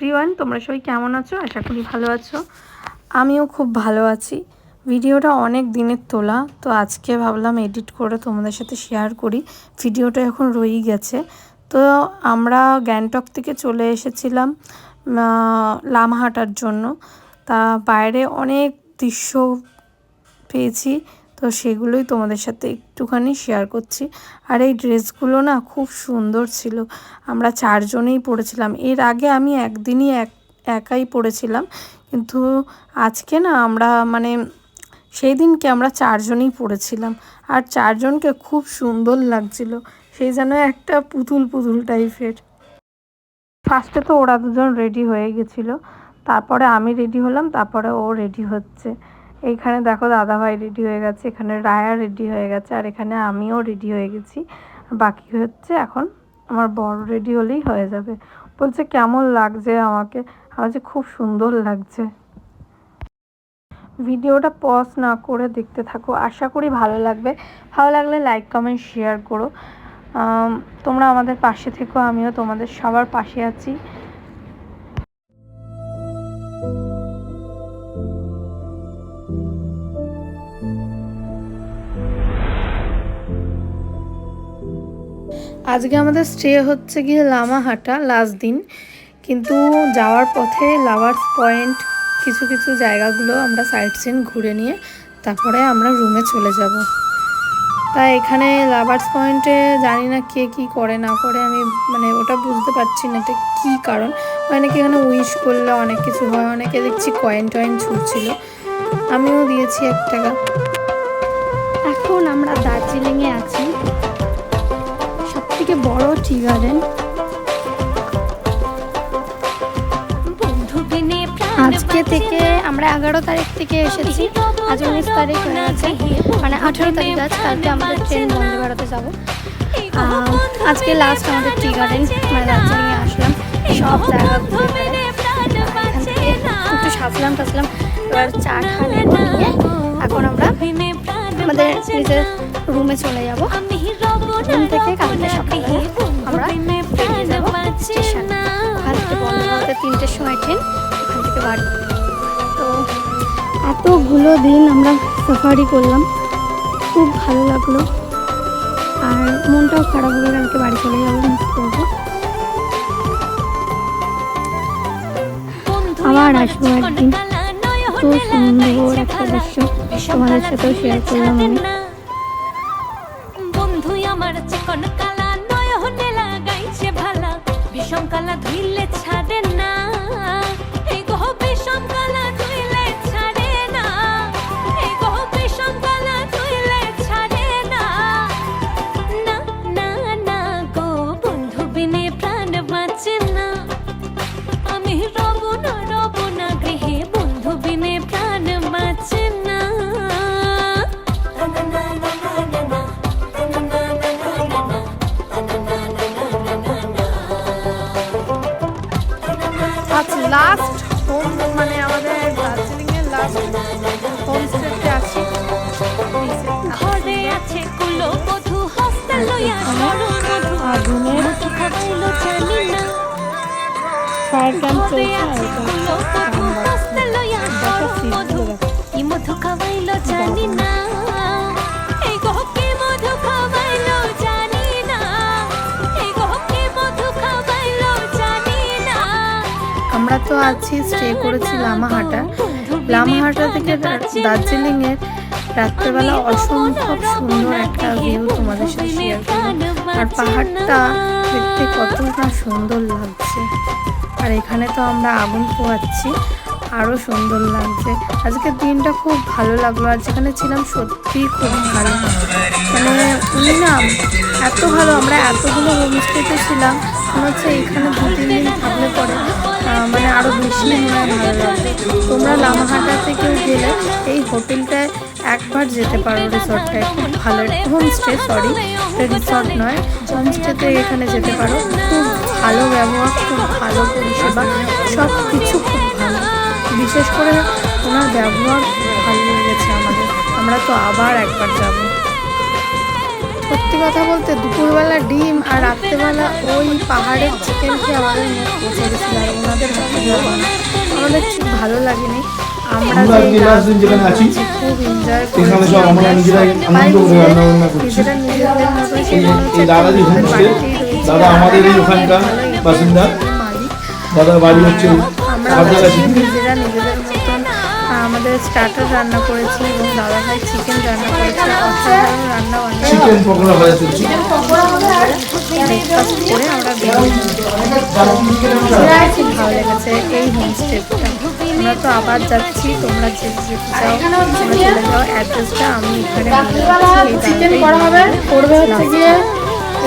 Everyone তোমরা সবাই কেমন আছো? আশা করি ভালো আছো। আমিও খুব ভালো আছি। ভিডিওটা অনেক দিনের তোলা, তো আজকে ভাবলাম এডিট করে তোমাদের সাথে শেয়ার করি। ভিডিওটা এখন রয়েই গেছে। তো আমরা গ্যাংটক থেকে চলে এসেছিলাম লামহাটার জন্য। তা বাইরে অনেক দৃশ্য পেয়েছি। তো সেগুলোই তোমাদের সাথে একটুখানি শেয়ার করছি। আর এই ড্রেসগুলো না খুব সুন্দর ছিল। আমরা চারজনেই পড়েছিলাম এর আগে আমি একদিনই এক, একাই পড়েছিলাম কিন্তু আজকে না আমরা মানে সেই দিনকে আমরা চারজনেই পড়েছিলাম আর চারজনকে খুব সুন্দর লাগছিল। সেই যেন একটা পুতুল পুতুল টাইপের ফার্স্টে তো ওরা দুজন রেডি হয়ে গেছিল। তারপরে আমি রেডি হলাম, তারপরে ও রেডি হচ্ছে। এইখানে দেখো দাদাভাই রেডি হয়ে গেছে, এখানে রায়া রেডি হয়ে গেছে, আর এখানে আমিও রেডি হয়ে গেছি। বাকি হচ্ছে এখন আমার বড় রেডি হলেই হয়ে যাবে। বলছে, কেমন লাগছে আমাকে? আমার যে খুব সুন্দর লাগছে। ভিডিওটা পজ না করে দেখতে থাকো। আশা করি ভালো লাগবে। ভালো লাগলে লাইক কমেন্ট শেয়ার করো। তোমরা আমাদের পাশে থেকো, আমিও তোমাদের সবার পাশে আছি। আজকে আমাদের স্টে হচ্ছে গিয়ে লামাহাটা লাস্ট দিন। কিন্তু যাওয়ার পথে লাভার্স পয়েন্ট কিছু কিছু জায়গাগুলো আমরা সাইট সিন ঘুরে নিয়ে তারপরে আমরা রুমে চলে যাব। তা এখানে লাভার্স পয়েন্টে জানি না কে কি করে, না করে, আমি মানে ওটা বুঝতে পারছি না এটা কী কারণ। অনেকে এখানে উইশ করলে অনেক কিছু হয়, অনেকে দেখছি কয়েন টয়েন ছুটছিল আমিও দিয়েছি এক টাকা। এখন আমরা দার্জিলিংয়ে আছি। থেকে বড় টি গার্ডেন আজকে থেকে আমরা এগারো তারিখ থেকে এসেছি। আজ উনিশ তারিখ হয়ে গেছে। মানে আঠেরো তারিখ আজ কালকে আমাদের ট্রেন বন্দে ভারতে যাব। আজকে লাস্ট আমাদের টি গার্ডেন মানে দার্জিলিংয়ে আসলাম। সব জায়গা একটু সাজলাম টাসলাম এবার চা খানে নিয়ে। এখন আমরা আমাদের নিজের রুমে চলে যাব। থেকে কালকে আমরা বন্ধ তিনটের সময় ট্রেন, ওখান থেকে বাড়ি তো এতগুলো দিন আমরা সাফারি করলাম, খুব ভালো লাগল। আর মনটাও খারাপ হলে কালকে বাড়ি চলে যাব মিস করব। আবার আসব একদিন। তো সুন্দর একটা দৃশ্য তোমাদের সাথেও শেয়ার করলাম আমি। কালা ধুইলে ছাড়ে না। মধু জানি না আমরা তো আছি স্টে করেছি লামাহাটা লামাহাটা থেকে দার্জিলিংয়ের রাত্রেবেলা অসম্ভব সুন্দর একটা ভিউ তোমাদের সাথে শেয়ার করব আর পাহাড়টা দেখতে কতটা সুন্দর লাগছে। আর এখানে তো আমরা আগুন পোহাচ্ছি। আরও সুন্দর লাগছে। আজকের দিনটা খুব ভালো লাগল। আর যেখানে ছিলাম সত্যিই খুব ভালো। মানে উনি না এত ভালো আমরা এতগুলো হোমস্টেতে ছিলাম। মনে হচ্ছে এখানে দু তিন দিন থাকলে পরে মানে আরও বেশি মনে হয় ভালো লাগবে। তোমরা লামাহাটা থেকেও গেলে এই হোটেলটায় একবার যেতে পারো রিসর্টটায় খুব ভালো। হোমস্টে সরি রিসর্ট নয়। হোমস্টেতে এখানে যেতে পারো। খুব ভালো ব্যবহার, খুব ভালো পরিষেবা সব কিছু খুব ভালো। বিশেষ করে ওনার ব্যবহার ভালো লেগেছে আমাদের। আমরা তো আবার একবার যাব। সত্যি কথা বলতে দুপুরবেলা ডিম আর রাত্রেবেলা ওই পাহাড়ের চিকেন খেয়ে আমাদের মুখ গেছিল আর ওনাদের আমাদের ভালো লাগেনি। আমরা যে যেখানে আছি, খুব এনজয় এখানে সব আমরা নিজেরাই আনন্দ করে রান্না বান্না করছি। এই দাদাজি হোমস্টে দাদা আমাদের এই ওখানকার বাসিন্দা। দাদার বাড়ি হচ্ছে নিজেরা নিজেদের মতন আমাদের স্টার্টার রান্না করেছি এবং দাদা ভাই চিকেন রান্না করেছে অসাধারণ রান্না বান্না চিকেন পকোড়া ভাজা চলছে। ব্রেকফাস্ট করে আমরা বেরিয়ে ভালো লেগেছে এই হোমস্টেটা আমরা তো আবার যাচ্ছি তোমরা যে যেতে চাও তোমরা চলে যাও অ্যাড্রেসটা আমি এখানে চিকেন করা হবে করবে হচ্ছে গিয়ে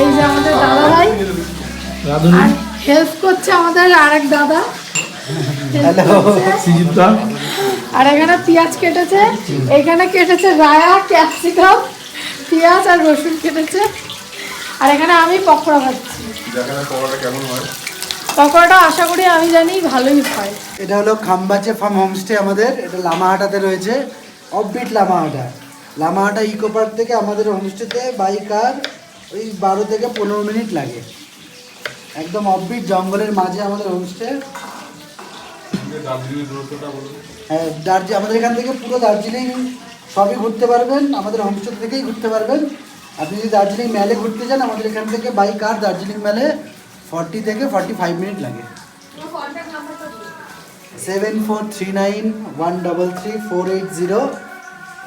এই যে আমাদের দাদা ভাই। রাঁধুনি। হেল্প করছে আমাদের আরেক দাদা। আর এখানে পেঁয়াজ কেটেছে এখানে কেটেছে রায়া ক্যাপসিকাম পেঁয়াজ আর রসুন কেটেছে। আর এখানে আমি পকোড়া ভাজছি। পকোড়াটা আশা করি আমি জানি ভালোই হয়। এটা হলো খাম্বাচে ফার্ম হোমস্টে আমাদের, এটা লামাহাটাতে রয়েছে offbeat Lamahatta Lamahatta eco park থেকে আমাদের হোমস্টেতে বাই কার ওই বারো থেকে পনেরো মিনিট লাগে। একদম অফবিট জঙ্গলের মাঝে আমাদের হোমস্টে। হ্যাঁ দার্জি, আমাদের এখান থেকে পুরো দার্জিলিং সবই ঘুরতে পারবেন, আমাদের হোমস্টে থেকেই ঘুরতে পারবেন। আপনি যদি দার্জিলিং মেলে ঘুরতে চান আমাদের এখান থেকে বাই কার দার্জিলিং মেলে ফর্টি থেকে ফর্টি ফাইভ মিনিট লাগে। Seven four three nine one double three four eight zero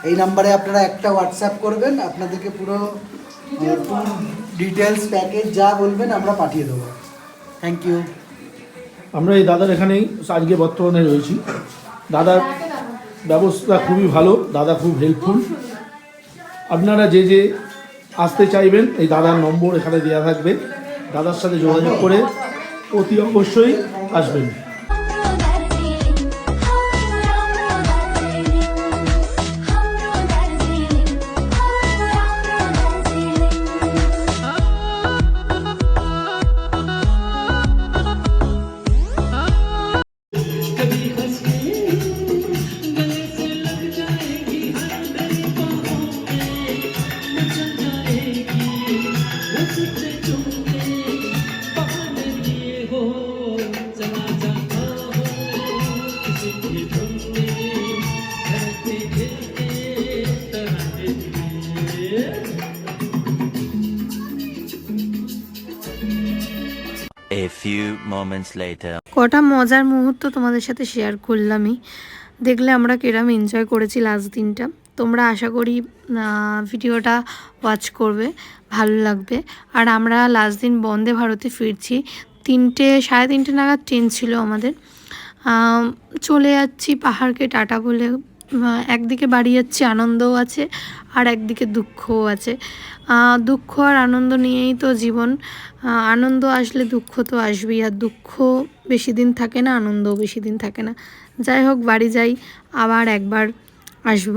এই নাম্বারে আপনারা একটা হোয়াটসঅ্যাপ করবেন, আপনাদেরকে পুরো ডিটেলস প্যাকেজ যা বলবেন আমরা পাঠিয়ে দেবো। থ্যাংক ইউ আমরা এই দাদার এখানেই আজকে বর্তমানে রয়েছি। দাদার ব্যবস্থা খুবই ভালো, দাদা খুব হেল্পফুল আপনারা যে যে আসতে চাইবেন, এই দাদার নম্বর এখানে দেওয়া থাকবে। দাদার সাথে যোগাযোগ করে অতি অবশ্যই আসবেন। Moments later. কটা মজার মুহূর্ত তোমাদের সাথে শেয়ার করলামই। দেখলে আমরা কিরম এনজয় করেছি লাস্ট দিনটা। তোমরা আশা করি ভিডিওটা ওয়াচ করবে ভালো লাগবে। আর আমরা লাস্ট দিন বন্দে ভারতে ফিরছি। তিনটে সাড়ে তিনটে নাগাদ ট্রেন ছিল আমাদের। আম, চলে যাচ্ছি পাহাড়কে টাটা বলে। একদিকে বাড়ি যাচ্ছি, আনন্দও আছে, আর একদিকে দুঃখও আছে। দুঃখ আর আনন্দ নিয়েই তো জীবন। আনন্দ আসলে দুঃখ তো আসবেই, আর দুঃখ বেশি দিন থাকে না, আনন্দও বেশি দিন থাকে না। যাই হোক, বাড়ি যাই, আবার একবার আসব।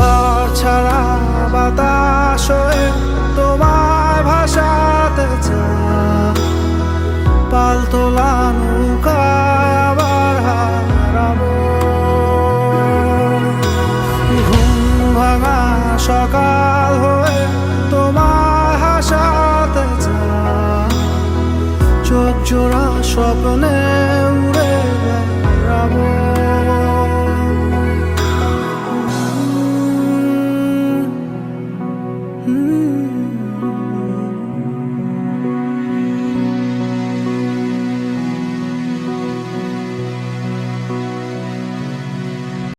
ঘর ছাড়া বাতাস তোমায় ভাসাতে চায়